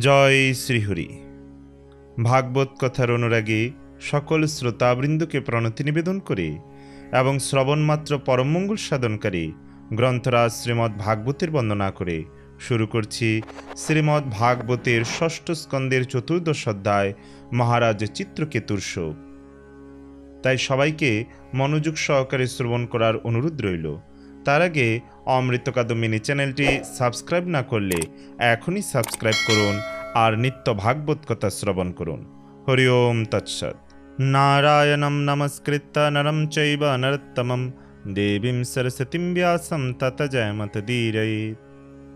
জয় শ্রীহরি। ভাগবত কথার অনুরাগে সকল শ্রোতাবৃন্দকে প্রণতি নিবেদন করে এবং শ্রবণমাত্র পরমমঙ্গল সাধনকারী গ্রন্থরাজ শ্রীমদ্ ভাগবতের বন্দনা করে শুরু করছি শ্রীমদ্ ভাগবতের ষষ্ঠ স্কন্দের চতুর্দশ অধ্যায় মহারাজ চিত্রকেতুর শোক। তাই সবাইকে মনোযোগ সহকারে শ্রবণ করার অনুরোধ রইল। তার আগে অমৃতকা দমিনী চ্যানেলটি সাবস্ক্রাইব না করলে এখনই সাবস্ক্রাইব করুন আর নিত্য ভাগবত কথা শ্রবণ করুন। হরি ওম তৎসৎ। নারায়ণম নমস্কৃত্য নরম চৈব নরত্তমম। দেবীম সরস্বতীম ব্যাসম তত জয়মত ধীরৈ।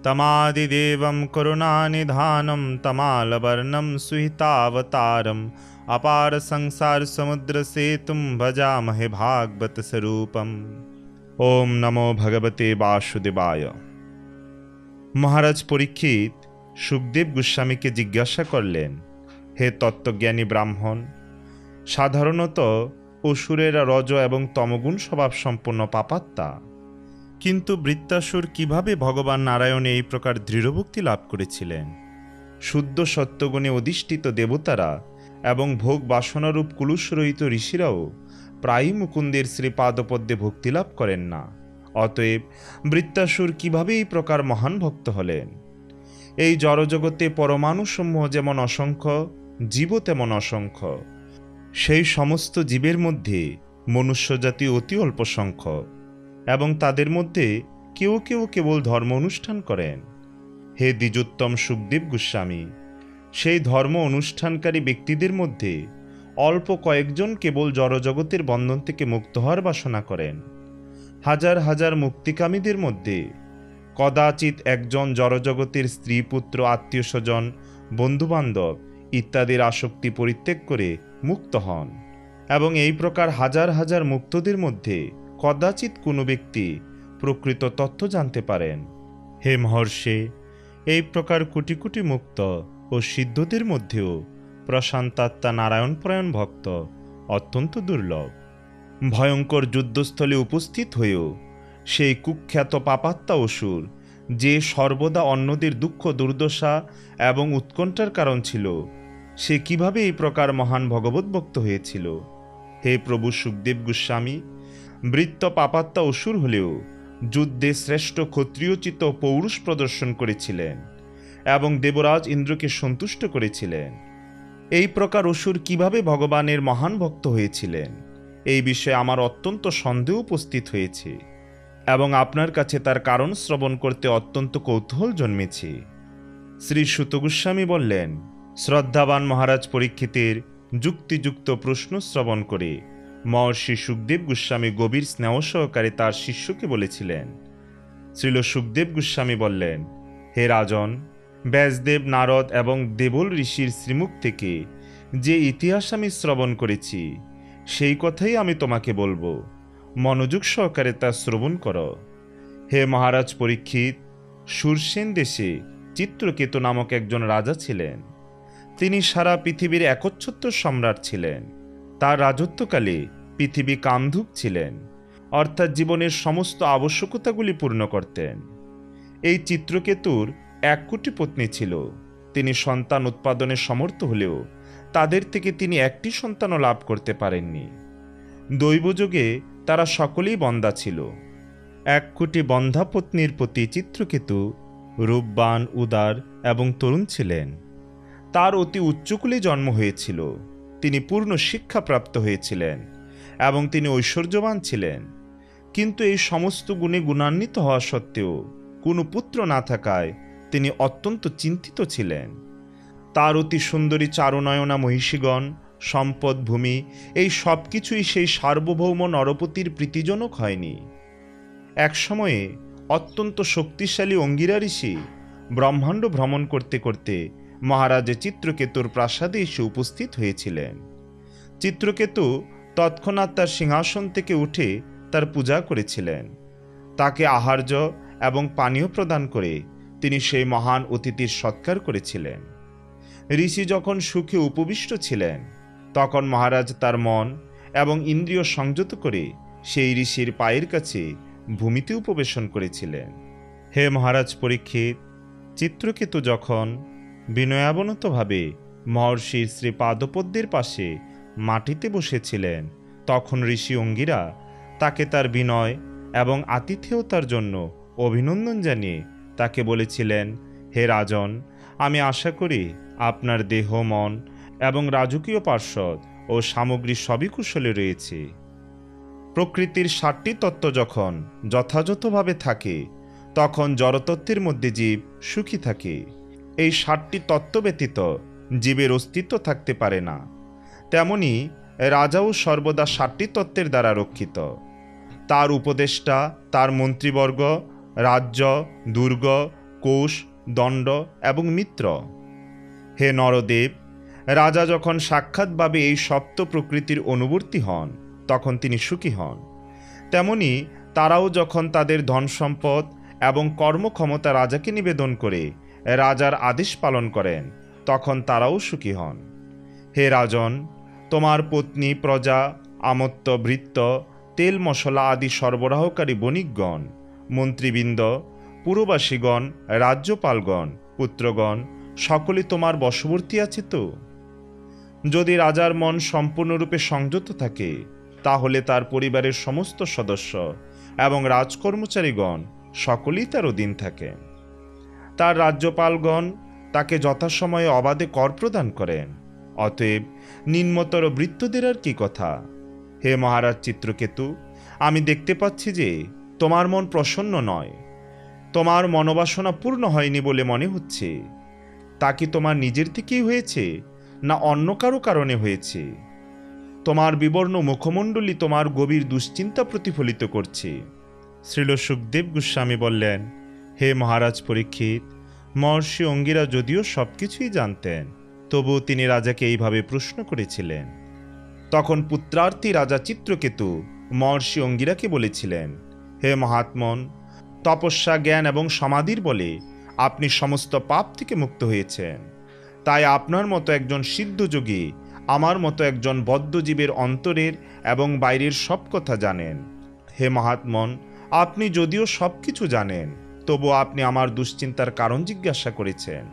তমাদিদেবম করুণানিধানম তমালবর্ণম সুহিতাবতারম। अपार संसार समुद्र सेतुं भजामहे भागवत स्वरूपम् ওম নমো ভগবতে বাসুদেবায়। মহারাজ পরীক্ষিত সুখদেব গোস্বামীকে জিজ্ঞাসা করলেন, হে তত্ত্বজ্ঞানী ব্রাহ্মণ, সাধারণত অসুরেরা রজ এবং তমগুণ স্বভাব সম্পন্ন পাপাত্মা, কিন্তু বৃত্তাসুর কীভাবে ভগবান নারায়ণ এই প্রকার দৃঢ়ভক্তি লাভ করেছিলেন? শুদ্ধ সত্যগুণে অধিষ্ঠিত দেবতারা এবং ভোগ বাসনারূপ কুলুষরহিত ঋষিরাও প্রায়ই মুকুন্দের শ্রীপাদপদ্মে ভক্তিলাভ করেন না। অতএব বৃত্তাসুর কীভাবে এই প্রকার মহান ভক্ত হলেন? এই জড়জগতে পরমাণুসমূহ যেমন অসংখ্য, জীবও তেমন অসংখ্য। সেই সমস্ত জীবের মধ্যে মনুষ্যজাতি অতি অল্প সংখ্যক এবং তাদের মধ্যে কেউ কেউ কেবল ধর্ম অনুষ্ঠান করেন। হে দ্বিজোত্তম সুখদেব গোস্বামী, সেই ধর্ম অনুষ্ঠানকারী ব্যক্তিদের মধ্যে অল্প কয়েকজন কেবল জড়জগতের বন্ধন থেকে মুক্ত হওয়ার বাসনা করেন। হাজার হাজার মুক্তিকামীদের মধ্যে কদাচিৎ একজন জড়জগতের স্ত্রী, পুত্র, আত্মীয় স্বজন, বন্ধুবান্ধব ইত্যাদির আসক্তি পরিত্যাগ করে মুক্ত হন এবং এই প্রকার হাজার হাজার মুক্তদের মধ্যে কদাচিৎ কোনো ব্যক্তি প্রকৃত তথ্য জানতে পারেন। হে মহর্ষে, এই প্রকার কোটি কোটি মুক্ত ও সিদ্ধদের মধ্যেও প্রশান্তাত্মা নারায়ণপরায়ণ ভক্ত, অত্যন্ত দুর্লভ। ভয়ঙ্কর যুদ্ধস্থলে উপস্থিত হয়েও সেই কুখ্যাত পাপাত্মা অসুর, যে সর্বদা অন্যদের দুঃখ, দুর্দশা এবং উৎকণ্ঠার কারণ ছিল, সে কীভাবে এই প্রকার মহান ভগবত ভক্ত হয়েছিল? হে প্রভু সুখদেব গোস্বামী, বৃত্ত পাপাত্মা অসুর হলেও যুদ্ধে শ্রেষ্ঠ ক্ষত্রিয়চিত পৌরুষ প্রদর্শন করেছিলেন এবং দেবরাজ ইন্দ্রকে সন্তুষ্ট করেছিলেন। এই প্রকার অসুর কীভাবে ভগবানের মহান ভক্ত হয়েছিলেন? এই বিষয়ে আমার অত্যন্ত সন্দেহ উপস্থিত হয়েছে এবং আপনার কাছে তার কারণ শ্রবণ করতে অত্যন্ত কৌতূহল জন্মেছে। শ্রী সুত গোস্বামী বললেন, শ্রদ্ধাবান মহারাজ পরীক্ষিতের যুক্তিযুক্ত প্রশ্ন শ্রবণ করে মহর্ষি সুখদেব গোস্বামী গভীর স্নেহ সহকারে তার শিষ্যকে বলেছিলেন। শ্রীল সুখদেব গোস্বামী বললেন, হে রাজন ব্যাসদেব নারদ এবং দেবল ঋষির শ্রীমুখ থেকে, যে ইতিহাস আমি শ্রবণ করেছি, সেই কথাই আমি তোমাকে বলব। মনোযোগ সহকারে তা শ্রবণ করো। হে মহারাজ পরীক্ষিত, সুরসেন দেশে চিত্রকেতু নামক একজন রাজা ছিলেন। তিনি সারা পৃথিবীর একচ্ছত্র সম্রাট ছিলেন। তার রাজত্বকালে পৃথিবী কামধুক ছিলেন, অর্থাৎ জীবনের সমস্ত আবশ্যকতাগুলি পূর্ণ করতেন। এই চিত্রকেতুর এক কোটি পত্নী ছিল। তিনি সন্তান উৎপাদনে সমর্থ হলেও তাদের থেকে তিনি একটি সন্তানও লাভ করতে পারেননি। দৈবযোগে তারা সকলেই বন্দা ছিল। এক কোটি বন্ধা পত্নীর প্রতি চিত্রকেতু রূপবান, উদার এবং তরুণ ছিলেন। তার অতি উচ্চকুলে জন্ম হয়েছিল। তিনি পূর্ণ শিক্ষাপ্রাপ্ত হয়েছিলেন এবং তিনি ঐশ্বর্যবান ছিলেন। কিন্তু এই সমস্ত গুণে গুণান্বিত হওয়া সত্ত্বেও কোনো পুত্র না থাকায় তিনি অত্যন্ত চিন্তিত ছিলেন। তার অতি সুন্দরী চারুনয়না মহিষীগণ, সম্পদ ভূমি, এই সব কিছুই সেই সার্বভৌম নরপতির প্রীতিজনক হয়নি। এক সময়ে অত্যন্ত শক্তিশালী অঙ্গিরা ঋষি ব্রহ্মাণ্ড ভ্রমণ করতে করতে মহারাজে চিত্রকেতুর প্রাসাদে এসে উপস্থিত হয়েছিলেন। চিত্রকেতু তৎক্ষণাৎ তার সিংহাসন থেকে উঠে তার পূজা করেছিলেন। তাকে আহার্য এবং পানীয় প্রদান করে তিনি সেই মহান অতিথির সৎকার করেছিলেন। ঋষি যখন সুখে উপবিষ্ট ছিলেন, তখন মহারাজ তার মন এবং ইন্দ্রিয় সংযত করে সেই ঋষির পায়ের কাছে ভূমিতে উপবেশন করেছিলেন। হে মহারাজ পরীক্ষিত, চিত্রকেতু যখন বিনয়াবনতভাবে মহর্ষি শ্রী পাদপদ্মের পাশে মাটিতে বসেছিলেন, তখন ঋষি অঙ্গিরা তাকে তার বিনয় এবং আতিথেয়তার জন্য অভিনন্দন জানিয়ে তাকে বলেছিলেন, হে রাজন, আমি আশা করি আপনার দেহ, মন এবং রাজকীয় পার্শ্বদ ও সামগ্রী সবই কুশলে রয়েছে। প্রকৃতির ষাটটি তত্ত্ব যখন যথাযথভাবে থাকে, তখন জড়তত্ত্বের মধ্যে জীব সুখী থাকে। এই ষাটটি তত্ত্ব ব্যতীত জীবের অস্তিত্ব থাকতে পারে না। তেমনি রাজাও সর্বদা ষাটটি তত্ত্বের দ্বারা রক্ষিত। তার উপদেষ্টা, তার মন্ত্রীবর্গ রাজ্য, দুর্গ, কোষ, দণ্ড এবং মিত্র। হে নরদেব, রাজা যখন সাক্ষাৎভাবে এই সপ্ত প্রকৃতির অনুবর্তী হন, তখন তিনি সুখী হন। তেমনি তারাও যখন তাদের ধন সম্পদ এবং কর্মক্ষমতা রাজাকে নিবেদন করে রাজার আদেশ পালন করেন, তখন তারাও সুখী হন। হে রাজন, তোমার পত্নী, প্রজা, আমত্ত, বৃত্ত, তেল মশলা আদি সরবরাহকারী বণিকগণ মন্ত্রীবৃন্দ পুরবাসীগণ রাজ্যপালগণ, পুত্রগণ, সকলে তোমার বশবর্তী আছে তো? যদি রাজার মন সম্পূর্ণরূপে সংযত থাকে, তাহলে তার পরিবারের সমস্ত সদস্য এবং রাজকর্মচারীগণ সকলেই তার অধীন থাকে। তার রাজ্যপালগণ তাকে যথাসময়ে অবাধে কর প্রদান করেন। অতএব নিম্নতর বৃত্তদের আর কি কথা? হে মহারাজ চিত্রকেতু, আমি দেখতে পাচ্ছি যে তোমার মন প্রসন্ন নয়। তোমার মনোবাসনা পূর্ণ হয়নি বলে মনে হচ্ছে। তা কি তোমার নিজের থেকেই হয়েছে, না অন্য কারও কারণে হয়েছে? তোমার বিবর্ণ মুখমণ্ডলী তোমার গভীর দুশ্চিন্তা প্রতিফলিত করছে। শ্রীল সুখদেব গোস্বামী বললেন, হে মহারাজ পরীক্ষিত, মহর্ষি অঙ্গিরা যদিও সব কিছুই জানতেন, তবুও তিনি রাজাকে এইভাবে প্রশ্ন করেছিলেন। তখন পুত্রার্থী রাজা চিত্রকেতু মহর্ষি অঙ্গিরাকে বলেছিলেন হে মহাত্মন, তপস্যা, জ্ঞান এবং সমাধির বলে আপনি সমস্ত পাপ থেকে মুক্ত হয়েছেন। তাই আপনার মতো একজন সিদ্ধযোগী আমার মতো একজন বদ্ধজীবের অন্তরের এবং বাইরের সব কথা জানেন। হে মহাত্মন, আপনি যদিও সব কিছু জানেন তবু আপনি আমার দুশ্চিন্তার কারণ জিজ্ঞাসা করেছেন।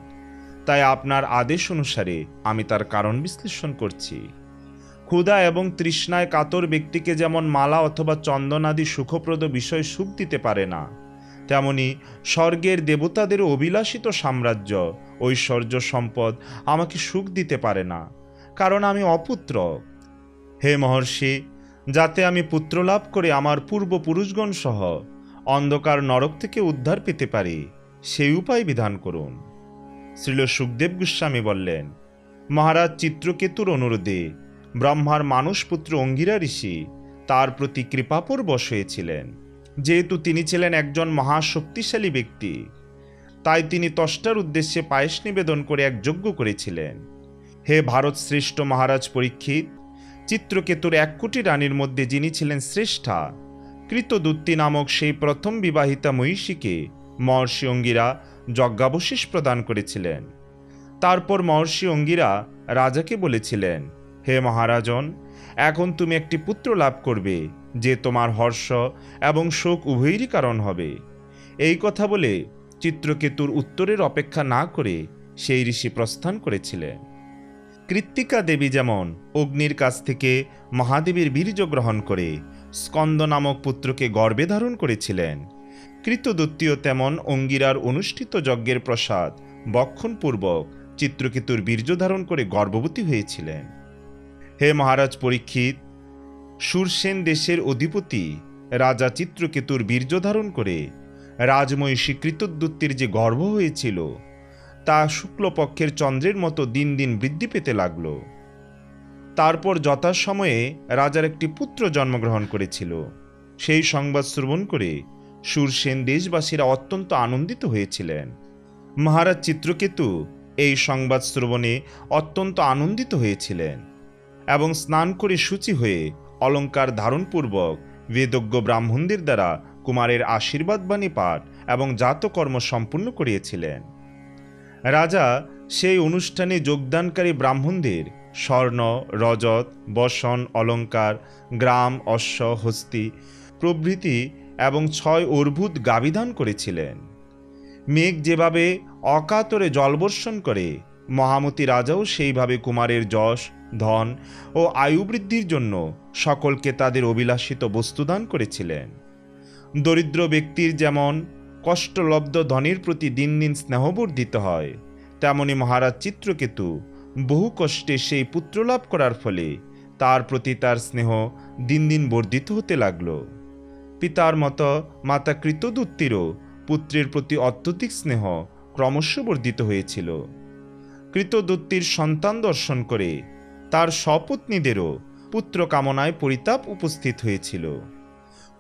তাই আপনার আদেশ অনুসারে আমি তার কারণ বিশ্লেষণ করছি। ক্ষুধা এবং তৃষ্ণায় কাতর ব্যক্তিকে যেমন মালা অথবা চন্দনাদি সুখপ্রদ বিষয় সুখ দিতে পারে না, তেমনি স্বর্গের দেবতাদের অভিলাষিত সাম্রাজ্য, ঐশ্বর্য সম্পদ আমাকে সুখ দিতে পারে না, কারণ আমি অপুত্র। হে মহর্ষি, যাতে আমি পুত্র লাভ করে আমার পূর্বপুরুষগণ সহ অন্ধকার নরক থেকে উদ্ধার পেতে পারি, সেই উপায় বিধান করুন। শ্রীল সুখদেব গোস্বামী বললেন, মহারাজ, চিত্রকেতুর অনুরোধে ব্রহ্মার মানসপুত্র অঙ্গিরা ঋষি তার প্রতি কৃপাপরবশ হয়েছিলেন। যেহেতু তিনি ছিলেন একজন মহাশক্তিশালী ব্যক্তি, তাই তিনি তষ্টার উদ্দেশ্যে পায়েস নিবেদন করে এক যজ্ঞ করেছিলেন। হে ভারত শ্রেষ্ঠ মহারাজ পরীক্ষিত, চিত্রকেতুর এক কোটি রানীর মধ্যে যিনি ছিলেন শ্রেষ্ঠা, কৃতদূত্তি নামক সেই প্রথম বিবাহিতা মহিষীকে মহর্ষি অঙ্গিরা যজ্ঞাবশেষ প্রদান করেছিলেন। তারপর মহর্ষি অঙ্গিরা রাজাকে বলেছিলেন হে মহারাজন, এখন তুমি একটি পুত্র লাভ করবে, যে তোমার হর্ষ এবং শোক উভয়েরই কারণ হবে। এই কথা বলে চিত্রকেতুর উত্তরের অপেক্ষা না করে সেই ঋষি প্রস্থান করেছিলেন। কৃত্তিকা দেবী যেমন অগ্নির কাছ থেকে মহাদেবীর বীর্য গ্রহণ করে স্কন্দ নামক পুত্রকে গর্বে ধারণ করেছিলেন। কৃতদত্তীয় তেমন অঙ্গিরার অনুষ্ঠিত যজ্ঞের প্রসাদ বক্ষণপূর্বক চিত্রকেতুর বীর্য ধারণ করে গর্ভবতী হয়েছিলেন। হে মহারাজ পরীক্ষিত, সুরসেন দেশের অধিপতি রাজা চিত্রকেতুর বীর্য ধারণ করে রাজমহিষী কৃতদূত্তির যে গর্ভ হয়েছিল, তা শুক্লপক্ষের চন্দ্রের মতো দিন দিন বৃদ্ধি পেতে লাগল। তারপর যথাসময়ে রাজার একটি পুত্র জন্মগ্রহণ করেছিল। সেই সংবাদ শ্রবণ করে সুরসেন দেশবাসীরা অত্যন্ত আনন্দিত হয়েছিলেন। মহারাজ চিত্রকেতু এই সংবাদ শ্রবণে অত্যন্ত আনন্দিত হয়েছিলেন। এবং স্নান করে সূচি হয়ে অলঙ্কার ধারণপূর্বক বেদজ্ঞ ব্রাহ্মণদের দ্বারা কুমারের আশীর্বাদ বাণী পাঠ এবং জাতকর্ম সম্পূর্ণ করিয়েছিলেন। রাজা সেই অনুষ্ঠানে যোগদানকারী ব্রাহ্মণদের স্বর্ণ, রজত, বসন, অলঙ্কার, গ্রাম, অশ্ব, হস্তি, প্রভৃতি এবং ছয় অর্ভুত গাবিধান করেছিলেন। মেঘ যেভাবে অকাতরে জলবর্ষণ করে, মহামতি রাজাও সেইভাবে কুমারের যশ ধন ও আয়ু বৃদ্ধির জন্য সকলকে তাদের অভিলাষিত বস্তুদান করেছিলেন। দরিদ্র ব্যক্তির যেমন কষ্টলব্ধ ধনের প্রতি দিন দিন স্নেহবর্ধিত হয়, তেমনি মহারাজ চিত্রকেতু বহু কষ্টে সেই পুত্র লাভ করার ফলে তার প্রতি তার স্নেহ দিন দিন বর্ধিত হতে লাগল। পিতার মতো মাতা কৃতদূত্তিরও পুত্রের প্রতি অত্যধিক স্নেহ ক্রমশ বর্ধিত হয়েছিল। কৃতদূত্তির সন্তান দর্শন করে তার সপত্নীদেরও পুত্র কামনায় পরিতাপ উপস্থিত হয়েছিল।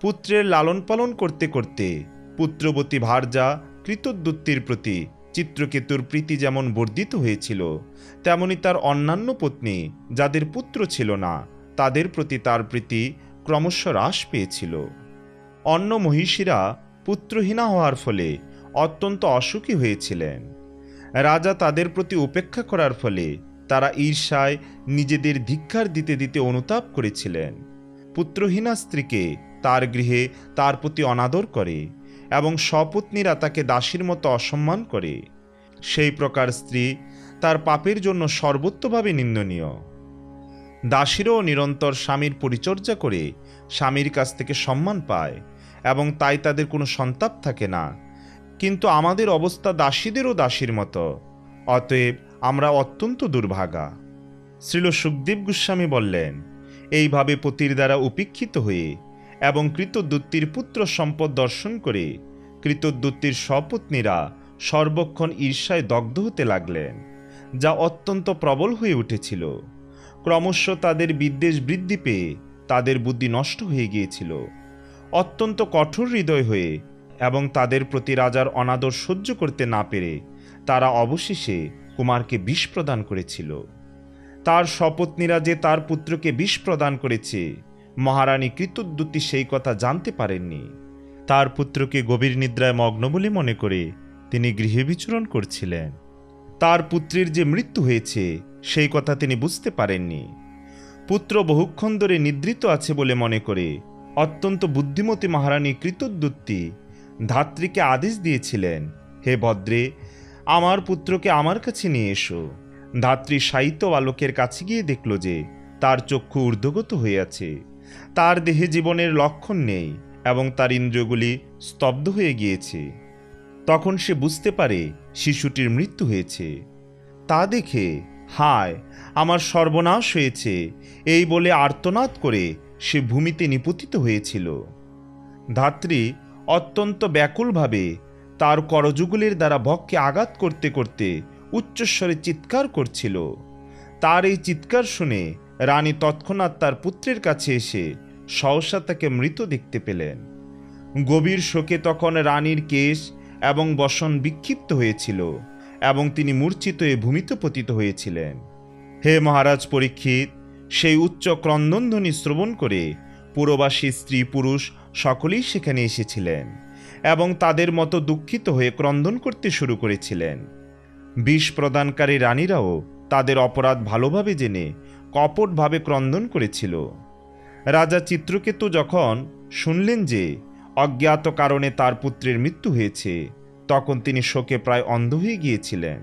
পুত্রের লালন পালন করতে করতে পুত্রবতী ভার্যা কৃতদূত্তির প্রতি চিত্রকেতুর প্রীতি যেমন বর্ধিত হয়েছিল, তেমনি তার অন্যান্য পত্নী যাদের পুত্র ছিল না, তাদের প্রতি তার প্রীতি ক্রমশ হ্রাস পেয়েছিল। অন্য মহিষীরা পুত্রহীনা হওয়ার ফলে অত্যন্ত অসুখী হয়েছিলেন। রাজা তাদের প্রতি উপেক্ষা করার ফলে তারা ঈর্ষায় নিজেদের ধিক্ষার দিতে দিতে অনুতাপ করেছিলেন। পুত্রহীনা স্ত্রীকে তার গৃহে তার প্রতি অনাদর করে এবং স্বপত্নীরা তাকে দাসীর মতো অসম্মান করে। সেই প্রকার স্ত্রী তার পাপের জন্য সর্বোত্তভাবে নিন্দনীয়। দাসীরও নিরন্তর স্বামীর পরিচর্যা করে স্বামীর কাছ থেকে সম্মান পায় এবং তাই তাদের কোনো সন্তাপ থাকে না। কিন্তু আমাদের অবস্থা দাসীদেরও দাসীর মতো। অতএব আমরা অত্যন্ত দুর্ভাগা। শ্রীল সুখদেব গোস্বামী বললেন, এইভাবে পতির দ্বারা উপেক্ষিত হয়ে এবং কৃতদূত্তির পুত্র সম্পদ দর্শন করে কৃতদ্যুত্তির সপত্নীরা সর্বক্ষণ ঈর্ষায় দগ্ধ হতে লাগলেন, যা অত্যন্ত প্রবল হয়ে উঠেছিল। ক্রমশ তাদের বিদ্বেষ বৃদ্ধি পেয়ে তাদের বুদ্ধি নষ্ট হয়ে গিয়েছিল। অত্যন্ত কঠোর হৃদয় হয়ে এবং তাদের প্রতি রাজার অনাদর সহ্য করতে না পেরে তারা অবশেষে কুমারকে বিষ প্রদান করেছিল। তার শপথনীরা যে তার পুত্রকে বিষ প্রদান করেছে, মহারানী কৃতদ্যুতি সেই কথা জানতে পারেননি। তার পুত্রকে গভীর নিদ্রায় মগ্ন বলে মনে করে তিনি গৃহে বিচরণ করছিলেন। তার পুত্রের যে মৃত্যু হয়েছে, সেই কথা তিনি বুঝতে পারেননি। পুত্র বহুক্ষণ ধরে নিদ্রিত আছে বলে মনে করে অত্যন্ত বুদ্ধিমতী মহারানী কৃতদ্যুত্তি ধাত্রীকে আদেশ দিয়েছিলেন, হে ভদ্রে আমার পুত্রকে আমার কাছে নিয়ে এসো। ধাত্রী সাহিত্য বালকের কাছে গিয়ে দেখল যে, তার চক্ষু ঊর্ধ্বগত হয়ে আছে তার দেহে জীবনের লক্ষণ নেই এবং তার ইন্দ্রিয়গুলি স্তব্ধ হয়ে গিয়েছে। তখন সে বুঝতে পারে শিশুটির মৃত্যু হয়েছে। তা দেখে, হায়, আমার সর্বনাশ হয়েছে। এই বলে আর্তনাদ করে সে ভূমিতে নিপতিত হয়েছিল। ধাত্রী অত্যন্ত ব্যাকুলভাবে তার করযুগলের দ্বারা বক্ষে আঘাত করতে করতে উচ্চস্বরে চিৎকার করছিল। তার এই চিৎকার শুনে রানী তৎক্ষণাৎ তার পুত্রের কাছে এসে সহসা তাকে মৃত দেখতে পেলেন। গভীর শোকে তখন রানীর কেশ এবং বসন বিক্ষিপ্ত হয়েছিল এবং তিনি মূর্ছিত হয়ে ভূমিতে পতিত হয়েছিলেন। হে মহারাজ পরীক্ষিত, সেই উচ্চ ক্রন্দনধ্বনি শ্রবণ করে পুরবাসী স্ত্রী পুরুষ সকলেই সেখানে এসেছিলেন। এবং তাদের মতো দুঃখিত হয়ে ক্রন্দন করতে শুরু করেছিলেন। বিষ প্রদানকারী রানীরাও তাদের অপরাধ ভালোভাবে জেনে কপটভাবে ক্রন্দন করেছিল। রাজা চিত্রকেতু যখন শুনলেন যে অজ্ঞাত কারণে তার পুত্রের মৃত্যু হয়েছে, তখন তিনি শোকে প্রায় অন্ধ হয়ে গিয়েছিলেন।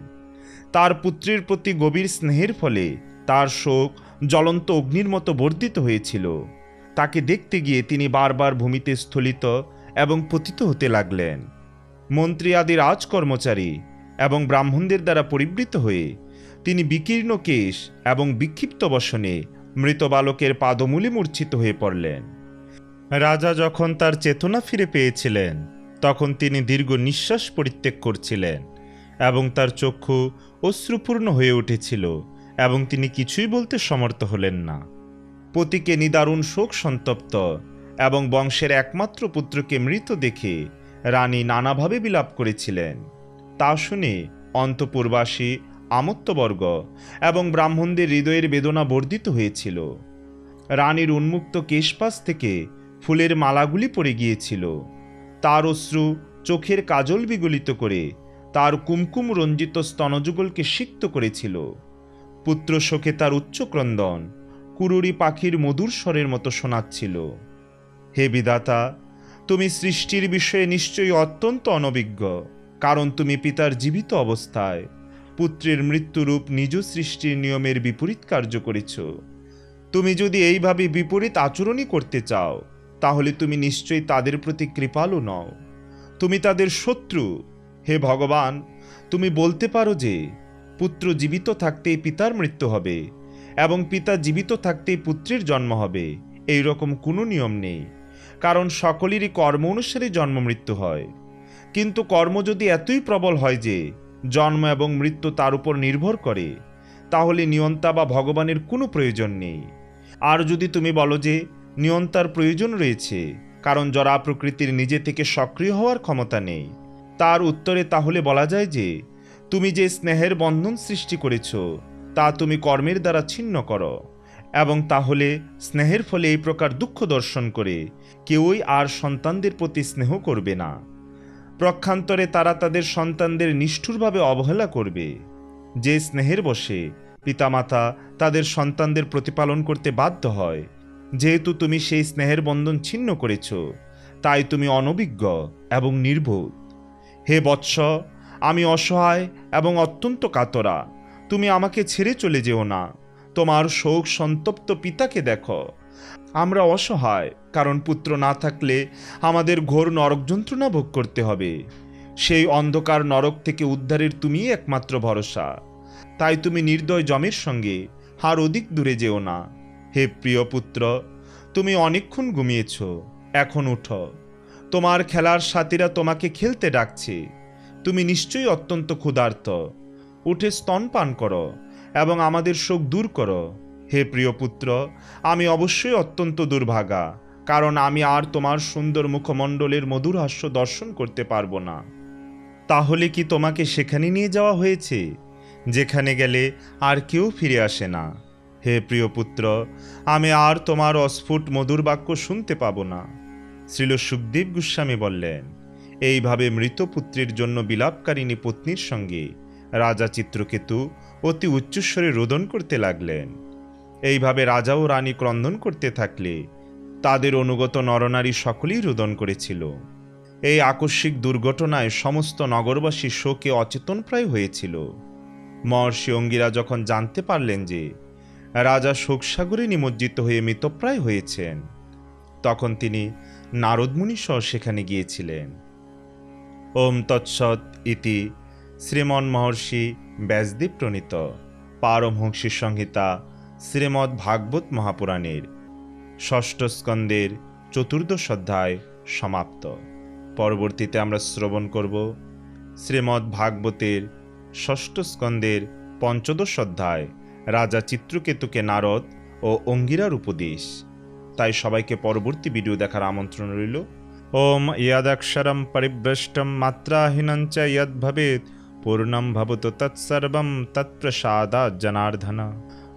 তার পুত্রের প্রতি গভীর স্নেহের ফলে তার শোক জ্বলন্ত অগ্নির মতো বর্ধিত হয়েছিল। তাকে দেখতে গিয়ে তিনি বারবার ভূমিতে স্থলিত এবং পতিত হতে লাগলেন। মন্ত্রী আদি রাজকর্মচারী এবং ব্রাহ্মণদের দ্বারা পরিবৃত হয়ে তিনি বিকীর্ণ কেশ এবং বিক্ষিপ্ত বসনে মৃত বালকের পাদমূলে মূর্ছিত হয়ে পড়লেন। রাজা যখন তার চেতনা ফিরে পেয়েছিলেন, তখন তিনি দীর্ঘ নিঃশ্বাস পরিত্যাগ করছিলেন এবং তার চক্ষু অশ্রুপূর্ণ হয়ে উঠেছিল এবং তিনি কিছুই বলতে সমর্থ হলেন না। পতিকে নিদারুণ শোক সন্তপ্ত এবং বংশের একমাত্র পুত্রকে মৃত দেখে রানী নানাভাবে বিলাপ করেছিলেন। তা শুনে অন্তপুরবাসী আমত্তবর্গ এবং ব্রাহ্মণদের হৃদয়ের বেদনা বর্ধিত হয়েছিল। রানীর উন্মুক্ত কেশপাশ থেকে ফুলের মালাগুলি পড়ে গিয়েছিল। তার অশ্রু চোখের কাজল বিগলিত করে তার কুমকুম রঞ্জিত স্তনযুগলকে সিক্ত করেছিল। পুত্র শোকে তার উচ্চক্রন্দন কুরুরি পাখির মধুর স্বরের মতো শোনাচ্ছিল। হে বিদাতা তুমি সৃষ্টির বিষয়ে নিশ্চয়ই অত্যন্ত অনভিজ্ঞ, কারণ তুমি পিতার জীবিত অবস্থায় পুত্রের মৃত্যুরূপ নিজ সৃষ্টির নিয়মের বিপরীত কার্য করেছ। তুমি যদি এইভাবে বিপরীত আচরণই করতে চাও, তাহলে তুমি নিশ্চয়ই তাদের প্রতি কৃপালু নও। তুমি তাদের শত্রু। হে ভগবান, তুমি বলতে পারো যে, পুত্র জীবিত থাকতেই পিতার মৃত্যু হবে, এবং পিতা জীবিত থাকতেই পুত্রের জন্ম হবে এই রকম কোনো নিয়ম নেই। কারণ সকলেরই কর্ম অনুসারে জন্ম মৃত্যু হয়। কিন্তু কর্ম যদি এতই প্রবল হয় যে, জন্ম এবং মৃত্যু তার উপর নির্ভর করে, তাহলে নিয়ন্তা বা ভগবানের কোনো প্রয়োজন নেই। আর যদি তুমি বলো যে, নিয়ন্তার প্রয়োজন রয়েছে, কারণ জরা প্রকৃতির নিজে থেকে সক্রিয় হওয়ার ক্ষমতা নেই, তার উত্তরে তাহলে বলা যায় যে, তুমি যে স্নেহের বন্ধন সৃষ্টি করেছ, তা তুমি কর্মের দ্বারা ছিন্ন করো। এবং তাহলে স্নেহের ফলে এই প্রকার দুঃখ দর্শন করে। কেউই আর সন্তানদের প্রতি স্নেহ করবে না। প্রক্ষান্তরে তারা তাদের সন্তানদের নিষ্ঠুরভাবে অবহেলা করবে। যে স্নেহের বসে, পিতামাতা তাদের সন্তানদের প্রতিপালন করতে বাধ্য হয়। যেহেতু তুমি সেই স্নেহের বন্ধন ছিন্ন করেছ, তাই তুমি অনভিজ্ঞ এবং নির্বোধ। হে বৎস, আমি অসহায় এবং অত্যন্ত কাতরা। তুমি আমাকে ছেড়ে চলে যেও না। তোমার শোক সন্তপ্ত পিতাকে দেখো। আমরা অসহায়, কারণ পুত্র না থাকলে আমাদের ঘোর নরক যন্ত্রণা ভোগ করতে হবে। সেই অন্ধকার নরক থেকে উদ্ধারের তুমিই একমাত্র ভরসা। তাই তুমি নির্দয় জমের সঙ্গে হার অধিক দূরে যেও না। হে প্রিয় পুত্র, তুমি অনেকক্ষণ ঘুমিয়েছ, এখন উঠো। তোমার খেলার সাথীরা তোমাকে খেলতে ডাকছে। তুমি নিশ্চয়ই অত্যন্ত ক্ষুধার্ত। উঠে স্তন পান করো। এবং আমাদের শোক দূর করো। হে প্রিয় পুত্র, আমি অবশ্যই অত্যন্ত দুর্ভাগা, কারণ আমি আর তোমার সুন্দর মুখমণ্ডলের মধুর হাস্য দর্শন করতে পারব না। তাহলে কি তোমাকে সেখানে নিয়ে যাওয়া হয়েছে, যেখানে গেলে আর কেউ ফিরে আসে না? হে প্রিয় পুত্র, আমি আর তোমার অস্ফুট মধুর বাক্য শুনতে পাবো না। শ্রীল সুখদেব গোস্বামী বললেন, এইভাবে মৃত পুত্রের জন্য বিলাপকারিণী পত্নীর সঙ্গে রাজা চিত্রকেতু অতি উচ্চস্বরে রোদন করতে লাগলেন। এইভাবে রাজা ও রানী ক্রন্দন করতে থাকলে তাদের অনুগত নরনারী সকলেই রোদন করেছিল। এই আকস্মিক দুর্ঘটনায় সমস্ত নগরবাসী শোকে অচেতনপ্রায় হয়েছিল। মহর্ষি অঙ্গিরা যখন জানতে পারলেন যে রাজা শোকসাগরে নিমজ্জিত হয়ে মৃতপ্রায় হয়েছেন, তখন তিনি নারদমুনি সহ সেখানে গিয়েছিলেন। ওম তৎসৎ ইতি শ্রীমন মহর্ষি ব্যাসদেব প্রণীত পারমহংসী সংহিতা শ্রীমদ্ ভাগবত মহাপুরাণের ষষ্ঠ স্কন্দের চতুর্দশ অধ্যায় সমাপ্ত। পরবর্তীতে আমরা শ্রবণ করব শ্রীমদ্ ভাগবতের ষষ্ঠ স্কন্দের পঞ্চদশ অধ্যায়, রাজা চিত্রকেতুকে নারদ ও অঙ্গিরার উপদেশ। তাই সবাইকে পরবর্তী ভিডিও দেখার আমন্ত্রণ রইল। ওম ইয়াদক্ষরম, পরিভ্রষ্টম, মাত্রাহীনঞ্চ, ইয়দ ভবেত পূর্ণম ভবত তৎসর্বম তৎপ্রসাদাৎ জনার্দন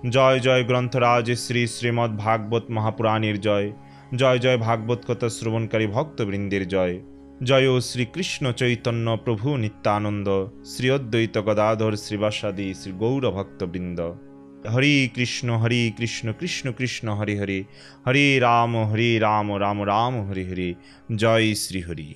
জয় জয় গ্রন্থরাজ শ্রী শ্রীমদ্ ভাগবত মহাপুরাণের জয় জয় জয় ভাগবত কথা শ্রবণকারী ভক্তবৃন্দের জয় জয় শ্রীকৃষ্ণ চৈতন্য প্রভু নিত্যানন্দ শ্রী অদ্বৈত গদাধর শ্রীবাসাদি শ্রী গৌর ভক্তবৃন্দ হরি কৃষ্ণ হরি কৃষ্ণ কৃষ্ণ কৃষ্ণ হরি হরি হরে রাম হরে রাম রাম রাম হরি হরি জয় শ্রী হরি